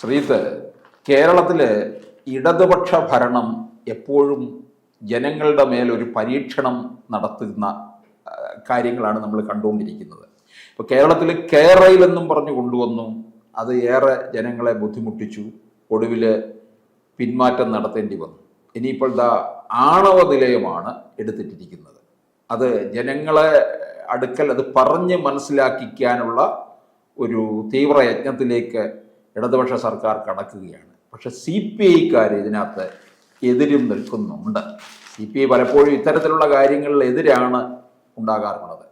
ശ്രീത്ത് കേരളത്തിലെ ഇടതുപക്ഷ ഭരണം എപ്പോഴും ജനങ്ങളുടെ മേൽ ഒരു പരീക്ഷണം നടത്തുന്ന കാര്യങ്ങളാണ് നമ്മൾ കണ്ടുകൊണ്ടിരിക്കുന്നത്. ഇപ്പോൾ കേരളത്തിൽ കേരളയിലെന്നും പറഞ്ഞു കൊണ്ടുവന്നു. അത് ഏറെ ജനങ്ങളെ ബുദ്ധിമുട്ടിച്ചു. ഒടുവിൽ പിന്മാറ്റം നടത്തേണ്ടി വന്നു. ഇനിയിപ്പോൾ ദാ ആണവ നിലയമാണ് എടുത്തിട്ടിരിക്കുന്നത്. അത് ജനങ്ങളെ അടുക്കൽ അത് പറഞ്ഞ് മനസ്സിലാക്കിക്കാനുള്ള ഒരു തീവ്ര യജ്ഞത്തിലേക്ക് ഇടതുപക്ഷ സർക്കാർ കടക്കുകയാണ്. പക്ഷെ സി പി ഐക്കാർ ഇതിനകത്ത് എതിരും നിൽക്കുന്നുണ്ട്. സി പി ഐ പലപ്പോഴും ഇത്തരത്തിലുള്ള കാര്യങ്ങളിൽ എതിരാണ് ഉണ്ടാകാറുള്ളത്.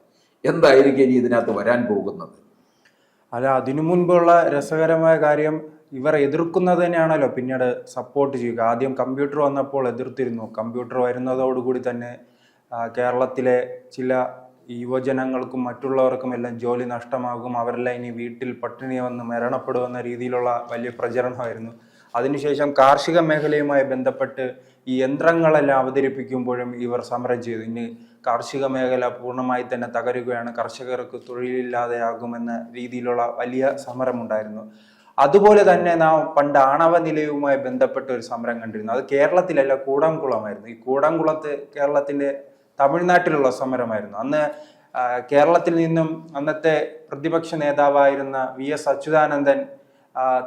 എന്തായിരിക്കും ഇനി ഇതിനകത്ത് വരാൻ പോകുന്നത്? അല്ല അതിനു മുൻപുള്ള രസകരമായ കാര്യം ഇവർ എതിർക്കുന്നത് തന്നെയാണല്ലോ പിന്നീട് സപ്പോർട്ട് ചെയ്യുക. ആദ്യം കമ്പ്യൂട്ടർ വന്നപ്പോൾ എതിർത്തിരുന്നു. കമ്പ്യൂട്ടർ വരുന്നതോടുകൂടി തന്നെ കേരളത്തിലെ ചില യുവജനങ്ങൾക്കും മറ്റുള്ളവർക്കും എല്ലാം ജോലി നഷ്ടമാകും. അവരെല്ലാം ഇനി വീട്ടിൽ പട്ടിണി വന്ന് മരണപ്പെടുമെന്ന രീതിയിലുള്ള വലിയ പ്രചരണമായിരുന്നു. അതിനുശേഷം കാർഷിക മേഖലയുമായി ബന്ധപ്പെട്ട് ഈ യന്ത്രങ്ങളെല്ലാം അവതരിപ്പിക്കുമ്പോഴും ഇവർ സമരം ചെയ്തു. ഇനി കാർഷിക മേഖല പൂർണമായി തന്നെ തകരുകയാണ്. കർഷകർക്ക് തൊഴിലില്ലാതെയാകുമെന്ന രീതിയിലുള്ള വലിയ സമരമുണ്ടായിരുന്നു. അതുപോലെ തന്നെ നാം പണ്ട് ആണവ നിലയവുമായി ബന്ധപ്പെട്ട ഒരു സമരം കണ്ടിരുന്നു. അത് കേരളത്തിലല്ല കൂടംകുളമായിരുന്നു. ഈ കൂടംകുളത്ത് കേരളത്തിന്റെ തമിഴ്നാട്ടിലുള്ള സമരമായിരുന്നു. അന്ന് കേരളത്തിൽ നിന്നും അന്നത്തെ പ്രതിപക്ഷ നേതാവായിരുന്ന വി എസ് അച്യുതാനന്ദൻ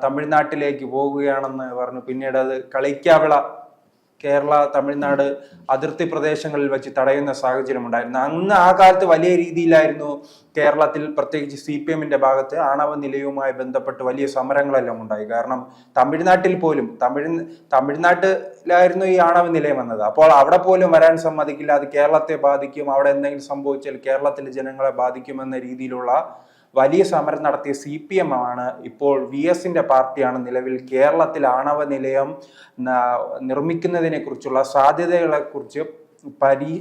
തമിഴ്നാട്ടിലേക്ക് പോവുകയാണെന്ന് പറഞ്ഞു. പിന്നീട് അത് കളിക്കാവിള കേരള തമിഴ്നാട് അതിർത്തി പ്രദേശങ്ങളിൽ വെച്ച് തടയുന്ന സാഹചര്യം ഉണ്ടായിരുന്നു അന്ന് ആ കാലത്ത് വലിയ രീതിയിലായിരുന്നു കേരളത്തിൽ പ്രത്യേകിച്ച് സി പി എമ്മിന്റെ ഭാഗത്ത് ആണവ നിലയവുമായി ബന്ധപ്പെട്ട് വലിയ സമരങ്ങളെല്ലാം ഉണ്ടായി. കാരണം തമിഴ്നാട്ടിൽ പോലും തമിഴ് തമിഴ്നാട്ടിലായിരുന്നു ഈ ആണവ നിലയം വന്നത്. അപ്പോൾ അവിടെ പോലും വരാൻ സമ്മതിക്കില്ല. അത് കേരളത്തെ ബാധിക്കും. അവിടെ എന്തെങ്കിലും സംഭവിച്ചാൽ കേരളത്തിലെ ജനങ്ങളെ ബാധിക്കുമെന്ന രീതിയിലുള്ള വലിയ സമരം നടത്തിയ സി പി എം ആണ്. ഇപ്പോൾ വി എസിന്റെ പാർട്ടിയാണ് നിലവിൽ കേരളത്തിൽ ആണവ നിലയം നിർമ്മിക്കുന്നതിനെ കുറിച്ചുള്ള സാധ്യതകളെ കുറിച്ച് പരി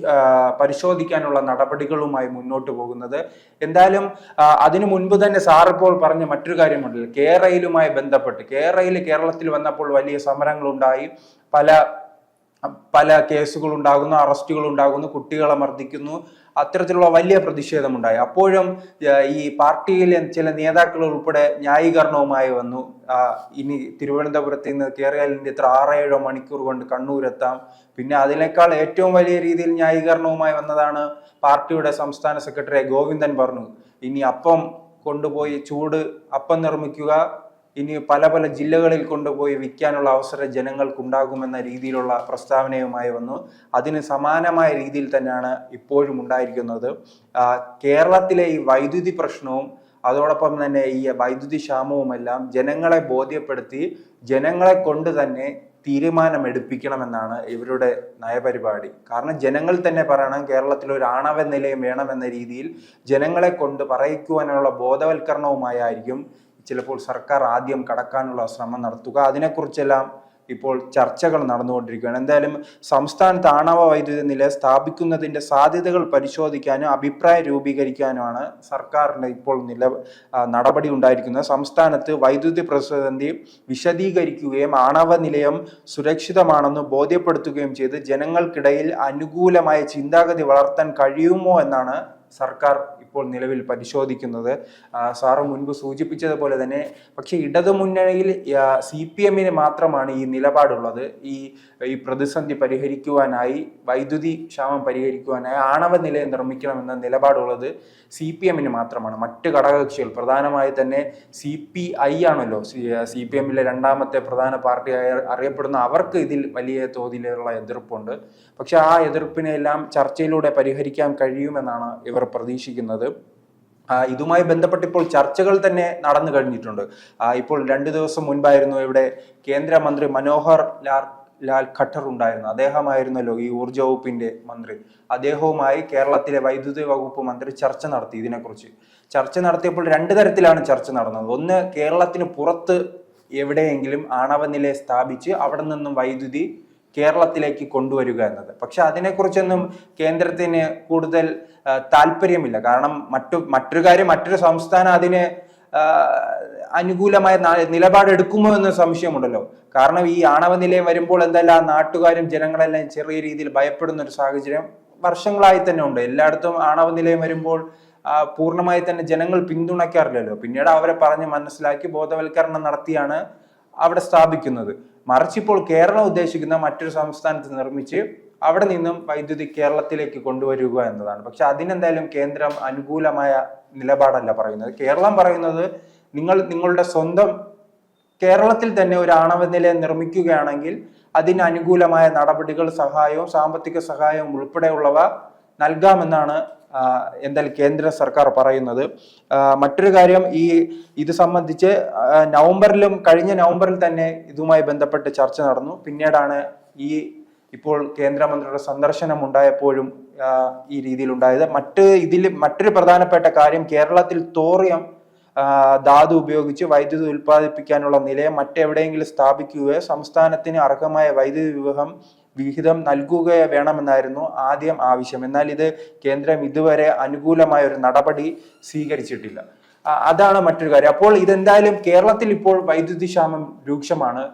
പരിശോധിക്കാനുള്ള നടപടികളുമായി മുന്നോട്ട് പോകുന്നത്. എന്തായാലും അതിനു മുൻപ് തന്നെ സാർ ഇപ്പോൾ പറഞ്ഞ മറ്റൊരു കാര്യമുണ്ടല്ലോ. കേരളയിലുമായി ബന്ധപ്പെട്ട് കേരളയിൽ കേരളത്തിൽ വന്നപ്പോൾ വലിയ സമരങ്ങളുണ്ടായി. പല പല കേസുകൾ ഉണ്ടാകുന്നു അറസ്റ്റുകൾ ഉണ്ടാകുന്നു കുട്ടികളെ മർദ്ദിക്കുന്നു. അത്തരത്തിലുള്ള വലിയ പ്രതിഷേധമുണ്ടായി. അപ്പോഴും ഈ പാർട്ടിയിലെ ചില നേതാക്കൾ ഉൾപ്പെടെ ന്യായീകരണവുമായി വന്നു. ഇനി തിരുവനന്തപുരത്ത് നിന്ന് കേരളത്തിന്റെ ഇത്ര ആറേഴോ മണിക്കൂർ കൊണ്ട് കണ്ണൂരെത്താം. പിന്നെ അതിനേക്കാൾ ഏറ്റവും വലിയ രീതിയിൽ ന്യായീകരണവുമായി വന്നതാണ് പാർട്ടിയുടെ സംസ്ഥാന സെക്രട്ടറി ഗോവിന്ദൻ പറഞ്ഞു. ഇനി അപ്പം കൊണ്ടുപോയി ചൂട് അപ്പം നിർമ്മിക്കുക ഇനി പല പല ജില്ലകളിൽ കൊണ്ടുപോയി വിൽക്കാനുള്ള അവസരം ജനങ്ങൾക്കുണ്ടാകുമെന്ന രീതിയിലുള്ള പ്രസ്താവനയുമായി വന്നു. അതിന് സമാനമായ രീതിയിൽ തന്നെയാണ് ഇപ്പോഴും ഉണ്ടായിരിക്കുന്നത്. കേരളത്തിലെ ഈ വൈദ്യുതി പ്രശ്നവും അതോടൊപ്പം തന്നെ ഈ വൈദ്യുതി ക്ഷാമവുമെല്ലാം ജനങ്ങളെ ബോധ്യപ്പെടുത്തി ജനങ്ങളെ കൊണ്ട് തന്നെ തീരുമാനമെടുപ്പിക്കണമെന്നാണ് ഇവരുടെ നയപരിപാടി. കാരണം ജനങ്ങൾ തന്നെ പറയണം കേരളത്തിൽ ഒരു ആണവ നിലയം വേണമെന്ന രീതിയിൽ ജനങ്ങളെ കൊണ്ട് പറയിക്കുവാനുള്ള ബോധവൽക്കരണവുമായിരിക്കും ചിലപ്പോൾ സർക്കാർ ആദ്യം കടക്കാനുള്ള ശ്രമം നടത്തുക. അതിനെക്കുറിച്ചെല്ലാം ഇപ്പോൾ ചർച്ചകൾ നടന്നുകൊണ്ടിരിക്കുകയാണ്. എന്തായാലും സംസ്ഥാനത്ത് ആണവ വൈദ്യുതി നില സ്ഥാപിക്കുന്നതിന്റെ സാധ്യതകൾ പരിശോധിക്കാനും അഭിപ്രായ രൂപീകരിക്കാനുമാണ് സർക്കാരിന്റെ ഇപ്പോൾ നില നടപടി ഉണ്ടായിരിക്കുന്നത്. സംസ്ഥാനത്ത് വൈദ്യുതി പ്രതിസന്ധി വിശദീകരിക്കുകയും ആണവ നിലയം സുരക്ഷിതമാണെന്ന് ബോധ്യപ്പെടുത്തുകയും ചെയ്ത് ജനങ്ങൾക്കിടയിൽ അനുകൂലമായ ചിന്താഗതി വളർത്താൻ കഴിയുമോ എന്നാണ് സർക്കാർ ഇപ്പോൾ നിലവിൽ പരിശോധിക്കുന്നത്. സാറ് മുൻപ് സൂചിപ്പിച്ചതുപോലെ തന്നെ പക്ഷെ ഇടതുമുന്നണിയിൽ സി പി എമ്മിന് മാത്രമാണ് ഈ നിലപാടുള്ളത്. ഈ ഈ പ്രതിസന്ധി പരിഹരിക്കുവാനായി വൈദ്യുതി ക്ഷാമം പരിഹരിക്കുവാനായി ആണവ നിലയം നിർമ്മിക്കണമെന്ന നിലപാടുള്ളത് സി പി എമ്മിന് മാത്രമാണ്. മറ്റ് ഘടകകക്ഷികൾ പ്രധാനമായി തന്നെ സി പി ഐ ആണല്ലോ സി പി എമ്മിലെ രണ്ടാമത്തെ പ്രധാന പാർട്ടിയായി അറിയപ്പെടുന്ന അവർക്ക് ഇതിൽ വലിയ തോതിലുള്ള എതിർപ്പുണ്ട്. പക്ഷെ ആ എതിർപ്പിനെ എല്ലാം ചർച്ചയിലൂടെ പരിഹരിക്കാൻ കഴിയുമെന്നാണ് ഇവർ പ്രതീക്ഷിക്കുന്നത്. ആ, ഇതുമായി ബന്ധപ്പെട്ട് ഇപ്പോൾ ചർച്ചകൾ തന്നെ നടന്നു കഴിഞ്ഞിട്ടുണ്ട്. ഇപ്പോൾ രണ്ടു ദിവസം മുൻപായിരുന്നു ഇവിടെ കേന്ദ്രമന്ത്രി മനോഹർ ലാൽ ലാൽ ഖട്ടർ ഉണ്ടായിരുന്നു. അദ്ദേഹമായിരുന്നല്ലോ ഈ ഊർജ വകുപ്പിന്റെ മന്ത്രി. അദ്ദേഹവുമായി കേരളത്തിലെ വൈദ്യുതി വകുപ്പ് മന്ത്രി ചർച്ച നടത്തി ഇതിനെക്കുറിച്ച്. ചർച്ച നടത്തിയപ്പോൾ രണ്ട് തരത്തിലാണ് ചർച്ച നടന്നത്. ഒന്ന് കേരളത്തിന് പുറത്ത് എവിടെയെങ്കിലും ആണവ നിലയം സ്ഥാപിച്ച് അവിടെ നിന്നും വൈദ്യുതി കേരളത്തിലേക്ക് കൊണ്ടുവരിക എന്നത്. പക്ഷെ അതിനെക്കുറിച്ചൊന്നും കേന്ദ്രത്തിന് കൂടുതൽ താല്പര്യമില്ല. കാരണം മറ്റു മറ്റൊരു കാര്യം മറ്റൊരു സംസ്ഥാനം അതിന് അനുകൂലമായ നിലപാടെടുക്കുമോ എന്ന് സംശയമുണ്ടല്ലോ. കാരണം ഈ ആണവ നിലയം വരുമ്പോൾ എന്തായാലും ആ നാട്ടുകാരും ജനങ്ങളെല്ലാം ചെറിയ രീതിയിൽ ഭയപ്പെടുന്ന ഒരു സാഹചര്യം വർഷങ്ങളായി തന്നെ ഉണ്ട്. എല്ലായിടത്തും ആണവ നിലയം വരുമ്പോൾ പൂർണമായി തന്നെ ജനങ്ങൾ പിന്തുണയ്ക്കാറില്ലല്ലോ. പിന്നീട് അവരെ പറഞ്ഞ് മനസ്സിലാക്കി ബോധവൽക്കരണം നടത്തിയാണ് അവിടെ സ്ഥാപിക്കുന്നത്. മറിച്ച് ഇപ്പോൾ കേരളം ഉദ്ദേശിക്കുന്ന മറ്റൊരു സംസ്ഥാനത്ത് നിർമ്മിച്ച് അവിടെ നിന്നും വൈദ്യുതി കേരളത്തിലേക്ക് കൊണ്ടുവരിക എന്നതാണ്. പക്ഷെ അതിനെന്തായാലും കേന്ദ്രം അനുകൂലമായ നിലപാടല്ല പറയുന്നത്. കേരളം പറയുന്നത് നിങ്ങൾ നിങ്ങളുടെ സ്വന്തം കേരളത്തിൽ തന്നെ ഒരു ആണവ നിലയം നിർമ്മിക്കുകയാണെങ്കിൽ അതിന് അനുകൂലമായ നടപടികൾ സഹായവും സാമ്പത്തിക സഹായവും ഉൾപ്പെടെയുള്ളവ നൽകാമെന്നാണ് എന്തായാലും കേന്ദ്ര സർക്കാർ പറയുന്നത്. മറ്റൊരു കാര്യം ഈ ഇത് സംബന്ധിച്ച് നവംബറിലും കഴിഞ്ഞ നവംബറിൽ തന്നെ ഇതുമായി ബന്ധപ്പെട്ട് ചർച്ച നടന്നു. പിന്നീടാണ് ഈ ഇപ്പോൾ കേന്ദ്രമന്ത്രിയുടെ സന്ദർശനം ഉണ്ടായപ്പോഴും ഈ രീതിയിൽ ഉണ്ടായത് മറ്റ് ഇതിൽ മറ്റൊരു പ്രധാനപ്പെട്ട കാര്യം കേരളത്തിൽ തോറിയം ധാതു ഉപയോഗിച്ച് വൈദ്യുതി ഉൽപ്പാദിപ്പിക്കാനുള്ള നിലയം മറ്റെവിടെയെങ്കിലും സ്ഥാപിക്കുകയോ സംസ്ഥാനത്തിന് അർഹമായ വൈദ്യുതി വിവഹം വിഹിതം നൽകുക വേണമെന്നായിരുന്നു ആദ്യം ആവശ്യം. എന്നാൽ ഇത് കേന്ദ്രം ഇതുവരെ അനുകൂലമായ ഒരു നടപടി സ്വീകരിച്ചിട്ടില്ല. അതാണ് മറ്റൊരു കാര്യം. അപ്പോൾ ഇതെന്തായാലും കേരളത്തിൽ ഇപ്പോൾ വൈദ്യുതി ക്ഷാമം രൂക്ഷമാണ്.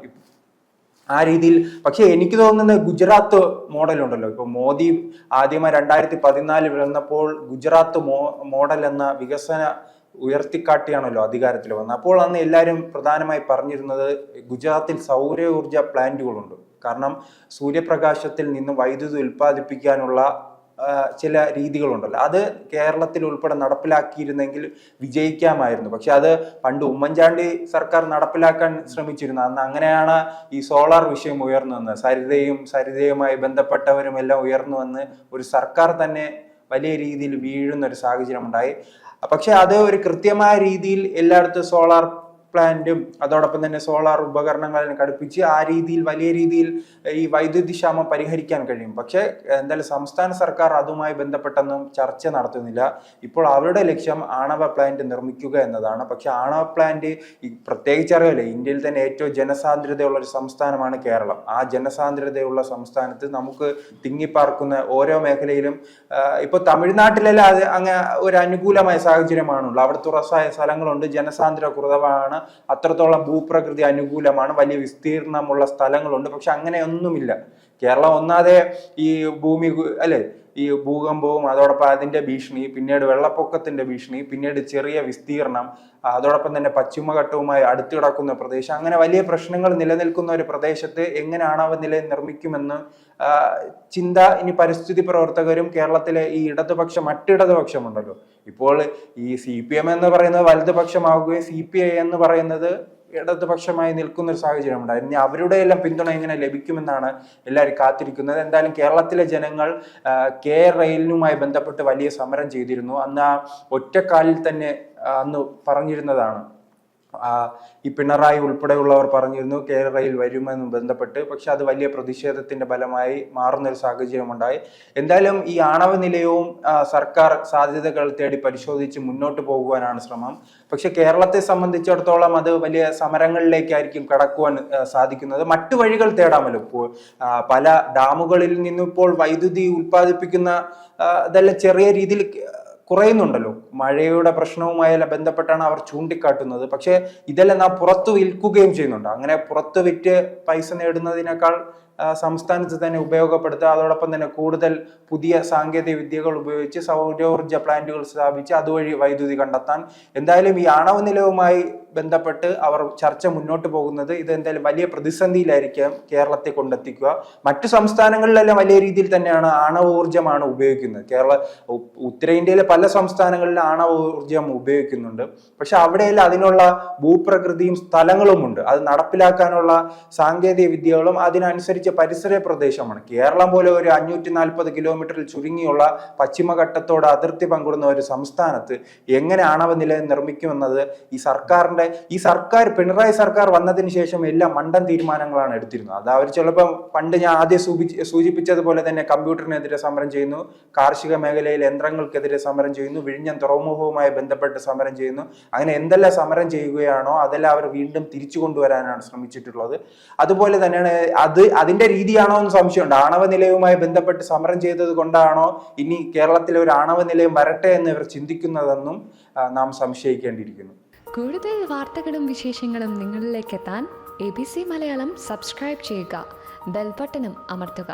ആ രീതിയിൽ പക്ഷെ എനിക്ക് തോന്നുന്നത് ഗുജറാത്ത് മോഡൽ ഉണ്ടല്ലോ ഇപ്പൊ മോദി ആദ്യമായി രണ്ടായിരത്തി പതിനാലിൽ വന്നപ്പോൾ ഗുജറാത്ത് മോഡൽ എന്ന വികസന ഉയർത്തിക്കാട്ടിയാണല്ലോ അധികാരത്തിൽ വന്നത്. അപ്പോൾ അന്ന് എല്ലാവരും പ്രധാനമായി പറഞ്ഞിരുന്നത് ഗുജറാത്തിൽ സൗര ഊർജ പ്ലാന്റുകളുണ്ട്. കാരണം സൂര്യപ്രകാശത്തിൽ നിന്ന് വൈദ്യുതി ഉൽപ്പാദിപ്പിക്കാനുള്ള ചില രീതികളുണ്ടല്ലോ. അത് കേരളത്തിൽ ഉൾപ്പെടെ നടപ്പിലാക്കിയിരുന്നെങ്കിൽ വിജയിക്കാമായിരുന്നു. പക്ഷെ അത് പണ്ട് ഉമ്മൻചാണ്ടി സർക്കാർ നടപ്പിലാക്കാൻ ശ്രമിച്ചിരുന്നു. അന്ന് അങ്ങനെയാണ് ഈ സോളാർ വിഷയം ഉയർന്നു വന്നത്. സരിതയും സരിതയുമായി ബന്ധപ്പെട്ടവരും എല്ലാം ഉയർന്നു വന്ന് ഒരു സർക്കാർ തന്നെ വലിയ രീതിയിൽ വീഴുന്ന ഒരു സാഹചര്യം ഉണ്ടായി പക്ഷെ അത് ഒരു കൃത്യമായ രീതിയിൽ എല്ലായിടത്തും സോളാർ പ്ലാന്റും അതോടൊപ്പം തന്നെ സോളാർ ഉപകരണങ്ങളെ ഘടിപ്പിച്ച് ആ രീതിയിൽ വലിയ രീതിയിൽ ഈ വൈദ്യുതി ക്ഷാമം പരിഹരിക്കാൻ കഴിയും. പക്ഷേ എന്തായാലും സംസ്ഥാന സർക്കാർ അതുമായി ബന്ധപ്പെട്ടൊന്നും ചർച്ച നടത്തുന്നില്ല. ഇപ്പോൾ അവരുടെ ലക്ഷ്യം ആണവ പ്ലാന്റ് നിർമ്മിക്കുക എന്നതാണ്. പക്ഷെ ആണവ പ്ലാന്റ് പ്രത്യേകിച്ച് അറിയാലോ ഇന്ത്യയിൽ തന്നെ ഏറ്റവും ജനസാന്ദ്രതയുള്ള ഒരു സംസ്ഥാനമാണ് കേരളം. ആ ജനസാന്ദ്രതയുള്ള സംസ്ഥാനത്ത് നമുക്ക് തിങ്ങിപ്പാർക്കുന്ന ഓരോ മേഖലയിലും ഇപ്പോൾ ഇപ്പൊ തമിഴ്നാട്ടിലെല്ലാം അത് അങ്ങ് ഒരു അനുകൂലമായ സാഹചര്യമാണുള്ളത്. അവിടെ തുറസായ സ്ഥലങ്ങളുണ്ട്. ജനസാന്ദ്ര കുറവാണ്. അത്രത്തോളം ഭൂപ്രകൃതി അനുകൂലമാണ് വലിയ വിസ്തീർണമുള്ള സ്ഥലങ്ങളുണ്ട്. പക്ഷെ അങ്ങനെയൊന്നുമില്ല. കേരളം ഒന്നാതെ ഈ ഭൂമി അല്ലേ ഈ ഭൂകമ്പവും അതോടൊപ്പം അതിന്റെ ഭീഷണി പിന്നീട് വെള്ളപ്പൊക്കത്തിന്റെ ഭീഷണി പിന്നീട് ചെറിയ വിസ്തീർണം അതോടൊപ്പം തന്നെ പശ്ചിമഘട്ടവുമായി അടുത്ത് കിടക്കുന്ന പ്രദേശം. അങ്ങനെ വലിയ പ്രശ്നങ്ങൾ നിലനിൽക്കുന്ന ഒരു പ്രദേശത്ത് എങ്ങനെയാണ് അവ നില നിർമ്മിക്കുമെന്ന് ചിന്ത ഇനി പരിസ്ഥിതി പ്രവർത്തകരും കേരളത്തിലെ ഈ ഇടതുപക്ഷം മറ്റിടതുപക്ഷമുണ്ടല്ലോ ഇപ്പോൾ ഈ സി പി എം എന്ന് പറയുന്നത് വലതുപക്ഷമാവുകയും സി പി ഐ എന്ന് പറയുന്നത് ഇടതുപക്ഷമായി നിൽക്കുന്ന ഒരു സാഹചര്യം ഉണ്ടായിരുന്നു ഇനി അവരുടെ എല്ലാം പിന്തുണ എങ്ങനെ ലഭിക്കുമെന്നാണ് എല്ലാവരും കാത്തിരിക്കുന്നത്. എന്തായാലും കേരളത്തിലെ ജനങ്ങൾ കെ റെയിലിനുമായി ബന്ധപ്പെട്ട് വലിയ സമരം ചെയ്തിരുന്നു. അന്ന് ആ ഒറ്റക്കാലിൽ തന്നെ അന്ന് പറഞ്ഞിരുന്നതാണ്. ഈ പിണറായി ഉൾപ്പെടെയുള്ളവർ പറഞ്ഞിരുന്നു കേരളയിൽ വരുമെന്ന് ബന്ധപ്പെട്ട്. പക്ഷെ അത് വലിയ പ്രതിഷേധത്തിന്റെ ഫലമായി മാറുന്ന ഒരു സാഹചര്യമുണ്ടായി. എന്തായാലും ഈ ആണവ നിലയവും സർക്കാർ സാധ്യതകൾ തേടി പരിശോധിച്ച് മുന്നോട്ട് പോകുവാനാണ് ശ്രമം. പക്ഷെ കേരളത്തെ സംബന്ധിച്ചിടത്തോളം അത് വലിയ സമരങ്ങളിലേക്കായിരിക്കും കടക്കുവാൻ സാധിക്കുന്നത്. മറ്റു വഴികൾ തേടാമല്ലോ ഇപ്പോൾ പല ഡാമുകളിൽ നിന്നിപ്പോൾ വൈദ്യുതി ഉൽപ്പാദിപ്പിക്കുന്ന ഇതെല്ലാം ചെറിയ രീതിയിൽ കുറയുന്നുണ്ടല്ലോ. മഴയുടെ പ്രശ്നവുമായി ബന്ധപ്പെട്ടാണ് അവർ ചൂണ്ടിക്കാട്ടുന്നത്. പക്ഷേ ഇതെല്ലാം നാം പുറത്തു വിൽക്കുകയും ചെയ്യുന്നുണ്ട്. അങ്ങനെ പുറത്തു വിറ്റ് പൈസ നേടുന്നതിനേക്കാൾ സംസ്ഥാനത്ത് തന്നെ ഉപയോഗപ്പെടുത്തുക അതോടൊപ്പം തന്നെ കൂടുതൽ പുതിയ സാങ്കേതിക വിദ്യകൾ ഉപയോഗിച്ച് സൗരോർജ പ്ലാന്റുകൾ സ്ഥാപിച്ച് അതുവഴി വൈദ്യുതി കണ്ടെത്താൻ. എന്തായാലും ഈ ആണവ നിലവുമായി ബന്ധപ്പെട്ട് അവർ ചർച്ച മുന്നോട്ട് പോകുന്നത് ഇത് എന്തായാലും വലിയ പ്രതിസന്ധിയിലായിരിക്കാം കേരളത്തെ കൊണ്ടെത്തിക്കുക. മറ്റു സംസ്ഥാനങ്ങളിലെല്ലാം വലിയ രീതിയിൽ തന്നെയാണ് ആണവ ഊർജമാണ് ഉപയോഗിക്കുന്നത്. കേരള ഉത്തരേന്ത്യയിലെ പല സംസ്ഥാനങ്ങളിലും ആണവ ഊർജം ഉപയോഗിക്കുന്നുണ്ട്. പക്ഷെ അവിടെയെല്ലാം അതിനുള്ള ഭൂപ്രകൃതിയും സ്ഥലങ്ങളുമുണ്ട്. അത് നടപ്പിലാക്കാനുള്ള സാങ്കേതിക വിദ്യകളും അതിനനുസരിച്ച് പരിസര പ്രദേശമാണ്. കേരളം പോലെ ഒരു അഞ്ഞൂറ്റി നാൽപ്പത് കിലോമീറ്ററിൽ ചുരുങ്ങിയുള്ള പശ്ചിമഘട്ടത്തോട് അതിർത്തി പങ്കിടുന്ന ഒരു സംസ്ഥാനത്ത് എങ്ങനെ ആണവ നിലയം നിർമ്മിക്കുമെന്നത് ഈ സർക്കാരിന്റെ ഈ സർക്കാർ പിണറായി സർക്കാർ വന്നതിന് ശേഷം എല്ലാ മണ്ടൻ തീരുമാനങ്ങളാണ് എടുത്തിരുന്നത്. അത് അവർ ചിലപ്പോൾ പണ്ട് ഞാൻ ആദ്യം സൂചിപ്പിച്ചതുപോലെ തന്നെ കമ്പ്യൂട്ടറിനെതിരെ സമരം ചെയ്യുന്നു കാർഷിക മേഖലയിൽ യന്ത്രങ്ങൾക്കെതിരെ സമരം ചെയ്യുന്നു വിഴിഞ്ഞം തുറമുഖവുമായി ബന്ധപ്പെട്ട് സമരം ചെയ്യുന്നു. അങ്ങനെ എന്തെല്ലാം സമരം ചെയ്യുകയാണോ അതെല്ലാം അവർ വീണ്ടും തിരിച്ചു കൊണ്ടുവരാനാണ് ശ്രമിച്ചിട്ടുള്ളത്. അതുപോലെ തന്നെയാണ് അത് അതിന്റെ രീതിയാണോ എന്ന് സംശയമുണ്ട്. ആണവ നിലയവുമായി ബന്ധപ്പെട്ട് സമരം ചെയ്തത് കൊണ്ടാണോ ഇനി കേരളത്തിലെ ഒരു ആണവ നിലയം വരട്ടെ എന്ന് ഇവർ ചിന്തിക്കുന്നതെന്നും നാം സംശയിക്കേണ്ടിയിരിക്കുന്നു. കൂടുതൽ വാർത്തകളും വിശേഷങ്ങളും നിങ്ങളിലേക്ക് എത്താൻ A B C Malayalam subscribe ചെയ്യുക. ബെൽബട്ടനും അമർത്തുക.